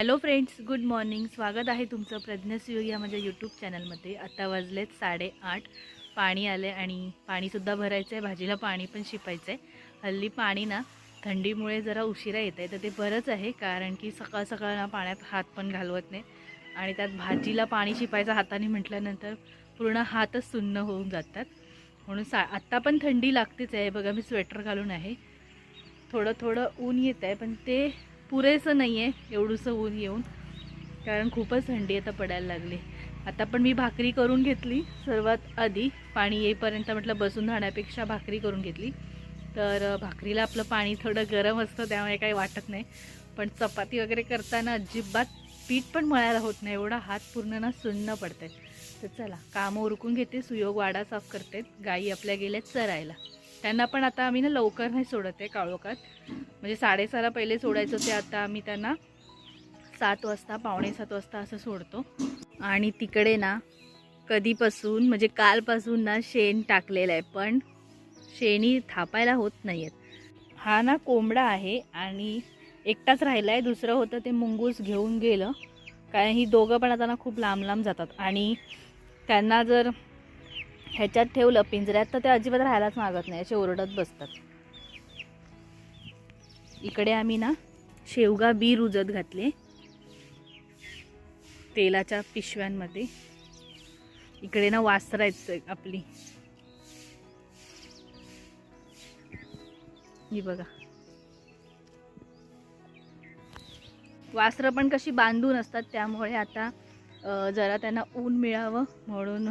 Hello friends good morning स्वागत आहे तुमचं प्रज्ञासूयोग या माझ्या यूट्यूब चॅनलमध्ये आता वाजलेत साडेआठ. पाणी आले आणि पाणीसुद्धा भरायचं आहे भाजीला पाणी पण शिपायचं आहे हल्ली पाणी ना थंडीमुळे जरा उशिरा येत आहे तर ते बरंच आहे कारण की सकाळ सकाळ ना पाण्यात हात पण घालवत नाही. आणि त्यात भाजीला पाणी शिपायचं हाताने म्हटल्यानंतर पूर्ण हातच सुन्न होऊन जातात. म्हणून सा आत्ता पण थंडी लागतेच आहे. बघा मी स्वेटर घालून आहे. थोडं थोडं ऊन येत आहे पण ते पुरेसं नाही आहे एवढंसं ऊन येऊन. कारण खूपच थंडी आता पडायला लागली. आता पण मी भाकरी करून घेतली सर्वात आधी पाणी येईपर्यंत म्हटलं बसून राहण्यापेक्षा भाकरी करून घेतली. तर भाकरीला आपलं पाणी थोडं गरम असतं त्यामुळे काही वाटत नाही. पण चपाती वगैरे करताना अजिबात पीठ पण मळायला होत नाही एवढा हात पूर्ण ना सुन्न पडते तर चला कामं उरकून घेते सुयोग वाडा साफ करते गाई आपल्या गेल्यात चरायला. त्यांना पण आता आम्ही ना लवकर नाही सोडत आहे काळोखात. म्हणजे साडेसहाला पहिले सोडायचं ते आता आम्ही त्यांना सात वाजता पावणे सात वाजता असं सोडतो. आणि तिकडे ना कधीपासून म्हणजे कालपासून ना शेण टाकलेलं आहे पण शेणी थापायला होत नाही आहेत हा ना कोंबडा आहे आणि एकटाच राहिला आहे दुसरं होतं ते मुंगूस घेऊन गेलं. कारण ही दोघं पण आता ना खूप लांब लांब जातात. आणि त्यांना जर ह्याच्यात ठेवलं पिंजऱ्यात तर ते अजिबात राहायलाच मागत नाही असे ओरडत बसतात. इकडे आम्ही ना शेवगा बी रुजत घातले. तेलाच्या पिशव्यांमध्ये. इकडे ना वासरायचं आपली. ही बघा. वासरं पण कशी बांधून असतात त्यामुळे आता जरा त्यांना ऊन मिळावं म्हणून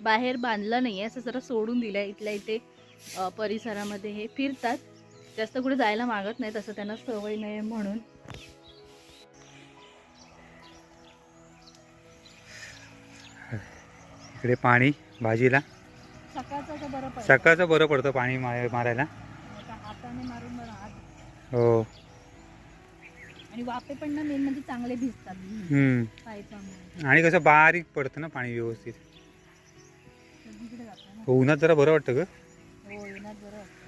बाहेर बांधलं नाही आहे असं जरा सोडून दिलं आहे इथल्या इथे परिसरामध्ये हे फिरतात. जास्त कुठे जायला मागत नाही तसं त्यांना सवय नाही म्हणून. इकडे पाणी भाजीला. सकाळचं बरं पडतं. सकाळचं बरं पडतं पाणी मारायला. हात हो. आणि पण ना मेन म्हणजे चांगले भिजतात. आणि कसं बारीक पडतं ना पाणी व्यवस्थित. हो उन्हात जरा बरं वाटतं ग. हो बरं वाटतं.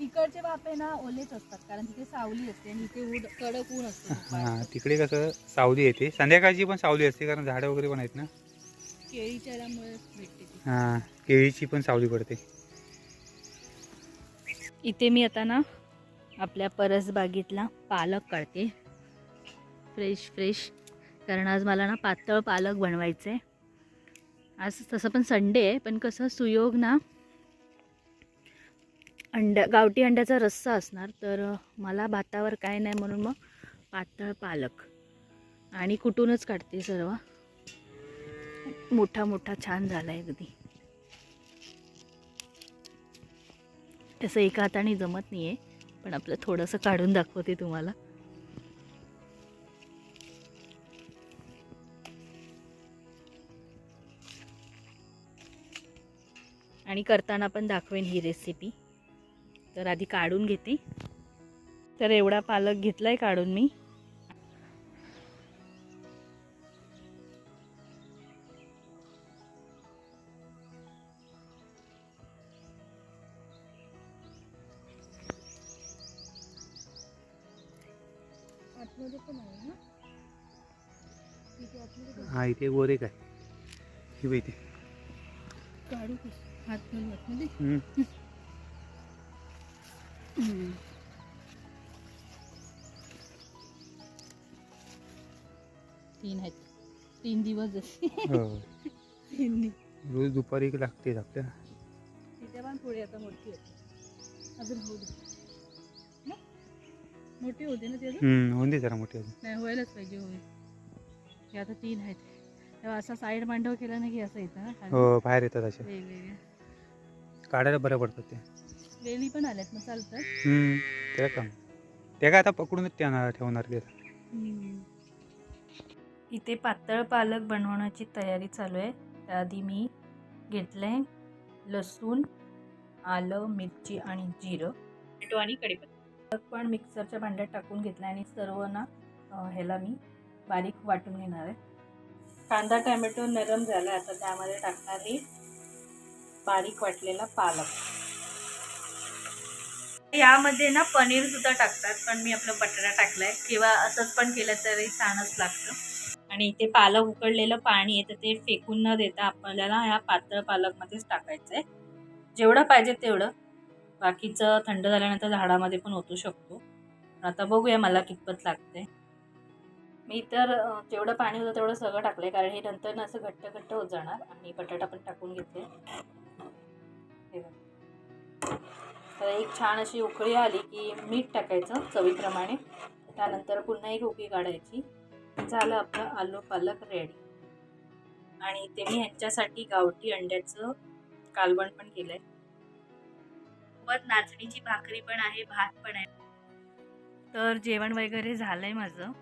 तिकडचे वाफे ना ओलेच असतात कारण तिथे सावली असते आणि इथे ऊन कडक ऊन असतं हां. तिकडे कसं सावली येते. संध्याकाळची पण सावली असते कारण झाडं वगैरे पण आहेत ना. केळीच्या भेटते हां केळीची पण सावली पडते. इथे मी आता ना आपल्या परसबागेतला पालक काढते. Fresh fresh. कारण आज मला ना पातळ पालक बनवायचं आहे आज तसं पण संडे आहे पण कसं सुयोग ना अंड्या गावठी अंड्याचा रस्सा असणार तर मला भातावर काय नाही म्हणून मग पातळ पालक. आणि कुठूनच काढते सर्व. मोठा मोठा छान झाला आहे अगदी. तसं एका हाताने जमत नाही आहे पण आपलं थोडंसं काढून दाखवते तुम्हाला. आणि करताना पण दाखवेन ही रेसिपी तर आधी काढून घेते. तर एवढा पालक काढून मी. पण आहे ना? इथे आतमध्ये पण हां इथे एक आहे. ही काढू हात आतमध्ये. तीन आहेत. तीन दिवस जसे. हो. तीन रोज दुपारी एक लागते आपल्याला तिथे पण पुढे आता मोठी होती. अजून होऊ दे? मोठी होते ना ती होऊन दे जरा मोठी अजून. नाही व्हायलाच पाहिजे होईल. हे आता तीन आहेत. तेव्हा असा साईड मांडव केला ना की असं येतं. हो बाहेर येतात वेगवेगळ्या काढायला बरं पडतात ते. वेली पण आल्यात ना चालतात. हम्म, त्याला काम त्या काय आता पकडूनच त्यांना ठेवणार ते. इथे पातळ पालक बनवण्याची तयारी चालू आहे. त्याआधी मी घेतलं आहे लसूण आलं मिरची आणि जिरं. टोमॅटो आणि कढीपत्ता. पण मिक्सरच्या भांड्यात टाकून घेतलं आणि सर्व ना अं, ह्याला मी बारीक वाटून घेणार आहे. कांदा टोमॅटो नरम झाला आता त्यामध्ये टाकणार आहे. बारीक वाटलेला पालक. यामध्ये ना पनीर सुद्धा टाकतात पण मी आपलं बटाटा टाकलाय. किंवा असंच पण केलं तरी छानच लागतं. आणि इथे पालक उकडलेलं पाणी आहे तर ते फेकून न देता आपल्याला ह्या पातळ पालकमध्येच टाकायचं आहे जेवढं पाहिजे तेवढं. बाकीचं थंड झाल्यानंतर झाडामध्ये पण ओतू शकतो. आता बघूया मला कितपत लागते मी तर जेवढं पाणी होतं तेवढं सगळं टाकलंय कारण हे नंतर ना असं घट्ट घट्ट होत जाणार. आणि बटाटा पण टाकून घेते. हे तर एक छान अशी उकळी आली की मीठ टाकायचं चवीप्रमाणे. त्यानंतर पुन्हा एक उकळी काढायची. झालं आपलं आलू पालक रेडी आणि ते मी ह्यांच्यासाठी गावठी अंड्याचं कालवण पण केलं आहे सोबत नाचणीची भाकरी पण आहे भात पण आहे. तर जेवण वगैरे झालं आहे माझं.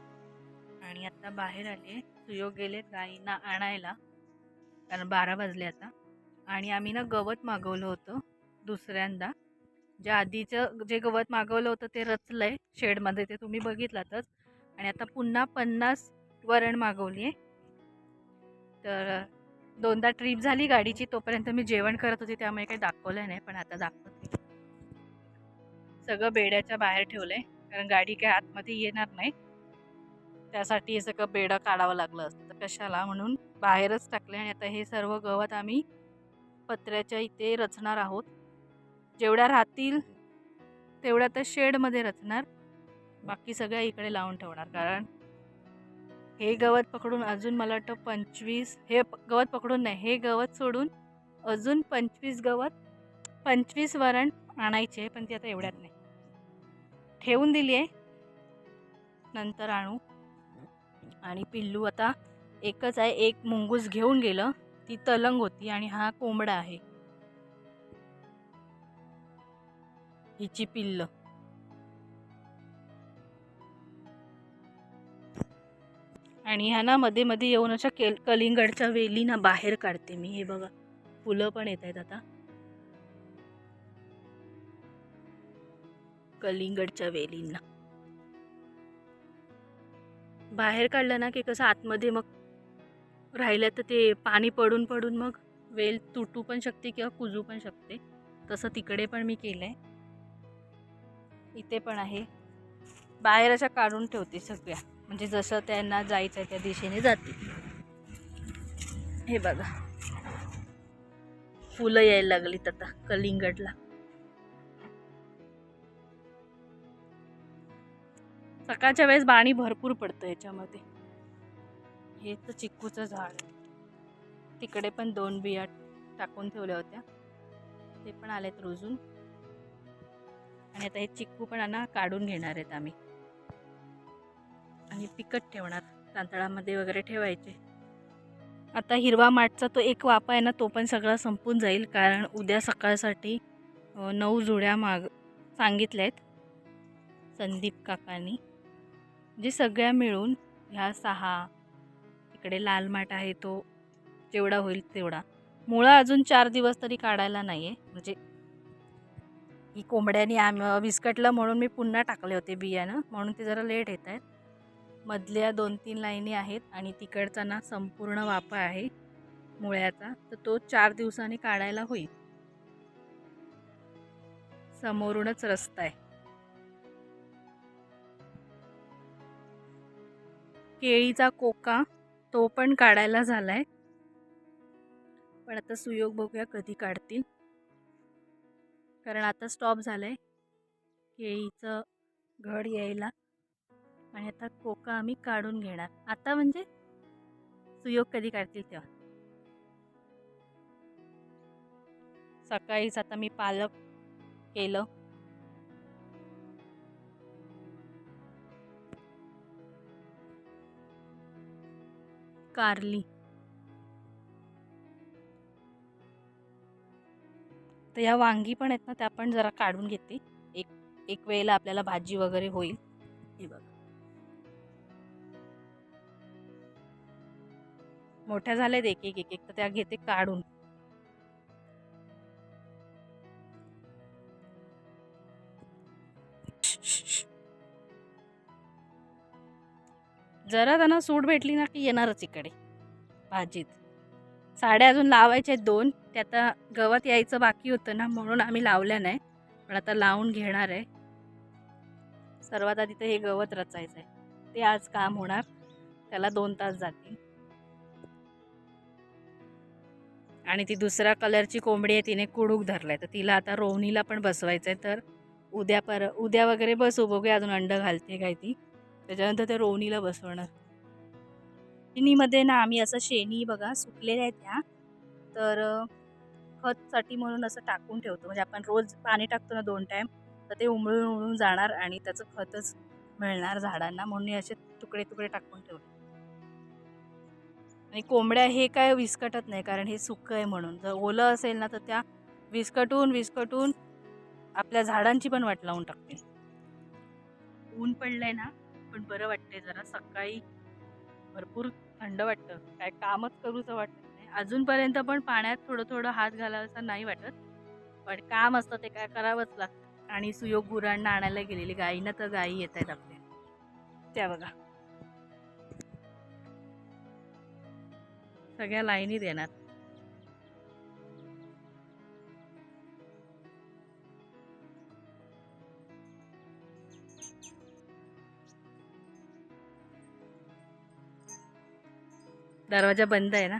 आणि आता बाहेर आले सुयोग गेलेत गाईंना आणायला. कारण बारा वाजले आता. आणि आम्ही ना गवत मागवलं होतं दुसऱ्यांदा. ज्या आधीचं जे गवत मागवलं होतं ते रचलं आहे शेडमध्ये ते तुम्ही बघितलातच. आणि आता पुन्हा पन्नास वरण मागवली आहे तर दोनदा ट्रिप झाली गाडीची तोपर्यंत मी जेवण करत होती त्यामुळे काही दाखवलं नाही पण आता दाखवते. सगळं बेड्याच्या बाहेर ठेवलं आहे कारण गाडी काय आतमध्ये येणार नाही. त्यासाठी सगळं बेडं काढावं लागलं असतं तर कशाला म्हणून बाहेरच टाकले आणि आता हे सर्व गवत आम्ही पत्र्याच्या इथे रचणार आहोत. जेवढ्या राहतील तेवढ्या तर शेडमध्ये रचणार. बाकी सगळ्या इकडे लावून ठेवणार. कारण हे गवत पकडून अजून मला वाटतं पंचवीस हे गवत पकडून नाही हे गवत सोडून अजून पंचवीस गवत पंचवीस वरण आणायचे पण ती आता एवढ्यात नाही. ठेवून दिली आहे. नंतर आणू. आणि पिल्लू आता एकच आहे एक मुंगूस घेऊन गेलं. ती तलंग होती आणि हा कोंबडा आहे. हिची पिल्ल. आणि ह्या ना मध्ये मध्ये येऊन अशा केल कलिंगडच्या वेली ना बाहेर काढते मी. हे बघा फुलं पण येत आहेत आता. कलिंगडच्या वेलींना. बाहेर काढलं ना की कसं आतमध्ये मग राहिलं तर ते पाणी पडून पडून मग वेल तुटू पण शकते किंवा कुजू पण शकते. तसं तिकडे पण मी केलं आहे इथे पण आहे. बाहेर अशा काढून ठेवते सगळ्या. म्हणजे जसं त्यांना जायचं आहे त्या दिशेने जाते. हे बघा. फुलं यायला लागलीत आता कलिंगडला. सकाळच्या वेळेस पाणी भरपूर पडतं याच्यामध्ये. हे तर चिक्कूचं झाड. आहे. तिकडे पण दोन बिया टाकून ठेवल्या होत्या. ते पण आलेत रोजून. आणि आता हे चिक्कू पण ना काढून घेणार आहेत आम्ही. आणि पिकट ठेवणार तांदळामध्ये वगैरे ठेवायचे. आता हिरवा माठचा तो एक वापा आहे ना तो पण सगळा संपून जाईल. कारण उद्या सकाळसाठी नऊ जुड्या माग सांगितल्या आहेत संदीप काकांनी. जे सगळ्या मिळून ह्या सहा इकडे लाल माठ आहे तो जेवढा होईल तेवढा. मुळा अजून चार दिवस तरी काढायला नाही आहे म्हणजे ही कोंबड्यानी आम विस्कटलं म्हणून मी पुन्हा टाकले होते बियाणं म्हणून ते जरा लेट येत आहेत. मधल्या दोन तीन लाईनी आहेत आणि तिकडचा ना संपूर्ण वापा आहे मुळ्याचा तर तो चार दिवसांनी काढायला होईल. समोरूनच रस्ता आहे. केळीचा कोका तो पण काढायला झाला आहे पण आता सुयोग बघूया कधी काढतील. कारण आता स्टॉप झालाय. केळीचं घड यायला. आणि आता कोका आम्ही काढून घेणार. आता म्हणजे सुयोग कधी काढतील तेव्हा? सकाळीच आता मी पालक केलं. कारली. तर या वांगी पण आहेत ना त्या पण जरा काढून घेते. एक एक वेळेला आपल्याला भाजी वगैरे होईल. हे बघा. मोठ्या झाल्यात एक एक एक एक. तर त्या घेते काढून. जरा त्यांना सूट भेटली ना की येणारच इकडे. भाजीत. साड्या अजून लावायच्या आहेत दोन. ते आता गवत यायचं बाकी होतं ना म्हणून आम्ही लावल्या नाही. पण आता लावून घेणार आहे. सर्वात आधी तर हे गवत रचायचं आहे. ते आज काम होणार. त्याला दोन तास जातील. आणि ती दुसऱ्या कलरची कोंबडी आहे तिने कुडूक धरलाय. तर तिला आता रोवणीला पण बसवायचं आहे तर उद्या पर उद्या वगैरे बसू बघूया. अजून अंड घालते काय ती. त्याच्यानंतर ते रोवणीला बसवणार. शेणीमध्ये ना आम्ही असं शेणी बघा सुकलेल्या आहेत त्या. तर खतसाठी म्हणून असं टाकून ठेवतो. म्हणजे आपण रोज पाणी टाकतो ना दोन टाईम तर ते उमळून उमळून जाणार आणि त्याचं खतच मिळणार झाडांना म्हणून असे तुकडे तुकडे टाकून ठेवले. आणि कोंबड्या हे काय विस्कटत नाही कारण हे सुकं आहे म्हणून. जर ओलं असेल ना तर त्या विस्कटून विस्कटून आपल्या झाडांची पण वाट लावून टाकते ऊन पडलंय ना पण बरं वाटतंय जरा. सकाळी भरपूर थंड वाटतं. काय कामच करूचं वाटत नाही. अजूनपर्यंत पण पाण्यात थोडं थोडं हात घालावंसं नाही वाटत. पण काम असतं ते काय करावंच लागतं. आणि सुयोग गुरांना आणायला गेलेली गाईना तर गाई येत आहेत आपल्या. त्या बघा. सगळ्या लाईनी देणार दरवाजा बंद आहे ना?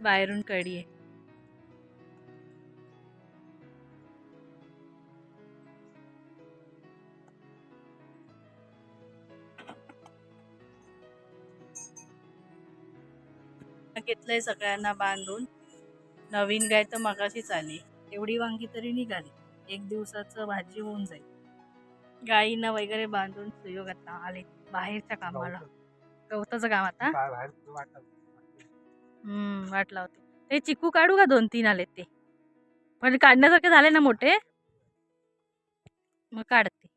बाहेरून कडी आहे. घेतलंय सगळ्यांना बांधून. नवीन गाय तर मगाशीच आली. एवढी वांगी तरी निघाली. एक दिवसाचं भाजी होऊन जाईल. गाईंना वगैरे बांधून सुयोग आता आले बाहेरच्या कामाला. गवताचं काम आता? हम्म वाट लावते ते चिकू काढू का दोन तीन आलेत ते? पण काढण्यासारखे झाले ना मोठे? मग काढते.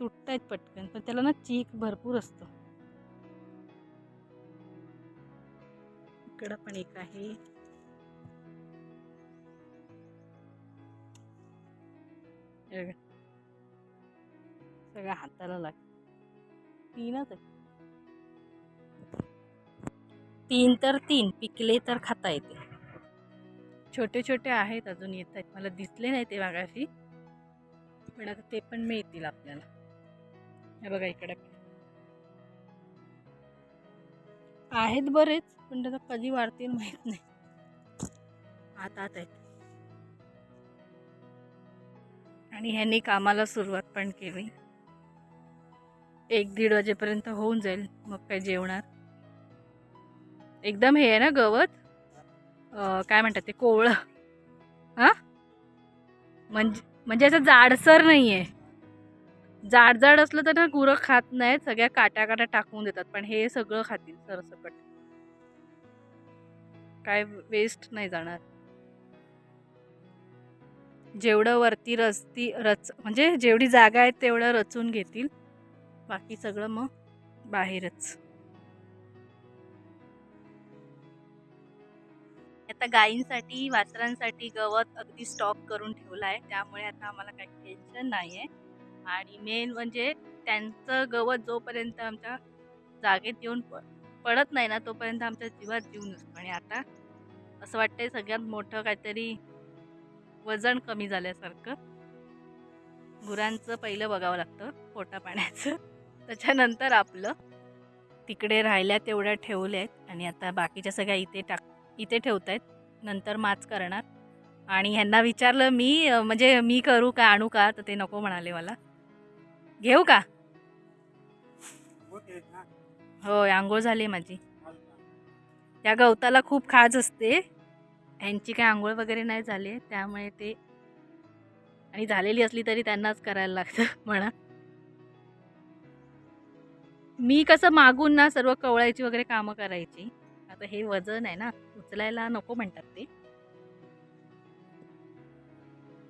तुटतायत पटकन पण त्याला ना चीक भरपूर असतो. इकडं पण एक आहे. सगळ्या हाताला लाग. तीनच तीन तर तीन पिकले तर खाता येते. छोटे छोटे आहेत अजून येत आहेत मला दिसले नाही ते मागाशी पण आता ते पण मिळतील आपल्याला. हे बघा इकडे. आहेत बरेच पण त्याचा कधी वाढतील माहीत नाही. आत आत आहेत. आणि ह्यांनी कामाला सुरुवात पण केली. एक दीड वाजेपर्यंत होऊन जाईल मग काय जेवणार. एकदम हे आहे ना गवत? काय म्हणतात ते कोवळं. हां? म्हणजे म्हणजे असं जाडसर नाही आहे जाड जाड असलं तर ना गुरं खात नाहीत सगळ्या काट्या काट्या टाकून देतात पण हे सगळं खातील सरसकट. काय वेस्ट नाही जाणार. जेवढं वरती रचती रच म्हणजे जेवढी जागा आहे तेवढं रचून घेतील. बाकी सगळं मग बाहेरच. आता गायींसाठी वासरांसाठी गवत अगदी स्टॉक करून ठेवलं आहे त्यामुळे आता आम्हाला काही टेन्शन नाही आहे आणि मेन म्हणजे त्यांचं गवत जोपर्यंत आमच्या जागेत येऊन प पडत नाही ना तोपर्यंत आमच्या जीवात जीव नसतो. आणि आता असं वाटतंय सगळ्यात मोठं काहीतरी वजन कमी झाल्यासारखं. गुरांचं पहिलं बघावं लागतं पोटा पाण्याचं. त्याच्यानंतर आपलं तिकडे राहिल्या तेवढ्या ठेवल्या आहेत आणि आता बाकीच्या सगळ्या इथे टाक इथे ठेवत आहेत नंतर माच करणार. आणि ह्यांना विचारलं मी म्हणजे मी करू का आणू का? तर ते नको म्हणाले मला. घेऊ का. होय आंघोळ झाली माझी. त्या गवताला खूप खाज असते. ह्यांची काय आंघोळ वगैरे नाही झाली त्यामुळे ते आणि झालेली असली तरी त्यांनाच करायला लागतं म्हणा. मी कसं मागून ना सर्व कवळायची वगैरे कामं करायची. आता हे वजन आहे ना उचलायला नको म्हणतात ते.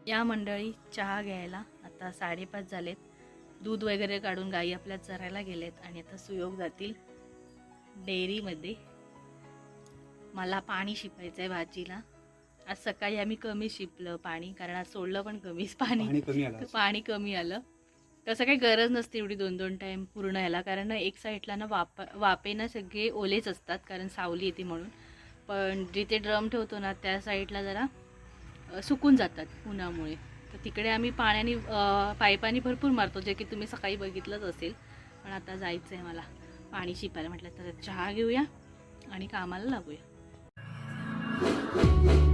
या मंडळी चहा घ्यायला. आता साडेपाच झालेत. दूध वगैरे काढून गाई आपल्या चरायला गेलेत आणि आता सुयोग जातील डेअरीमध्ये. मला पाणी शिपायचं आहे भाजीला. आज सकाळी आम्ही कमी शिपलं पाणी कारण आज सोडलं पण कमीच पाणी. पाणी कमी आलं तर पाणी कमी आलं. तसं काही गरज नसते एवढी दोन दोन टाईम पूर्ण ह्याला कारण ना एक साईडला ना वाप वापेनं सगळे ओलेच असतात कारण सावली येते म्हणून. पण जिथे ड्रम ठेवतो ना त्या साईडला जरा सुकून जातात उन्हामुळे. तर तिकडे आम्ही पाण्याने पाईपाने भरपूर मारतो जे की तुम्ही सकाळी बघितलंच असेल. पण आता जायचं आहे मला पाणी शिपायला. म्हटलं तर चहा घेऊया आणि कामाला लागूया. Thank you.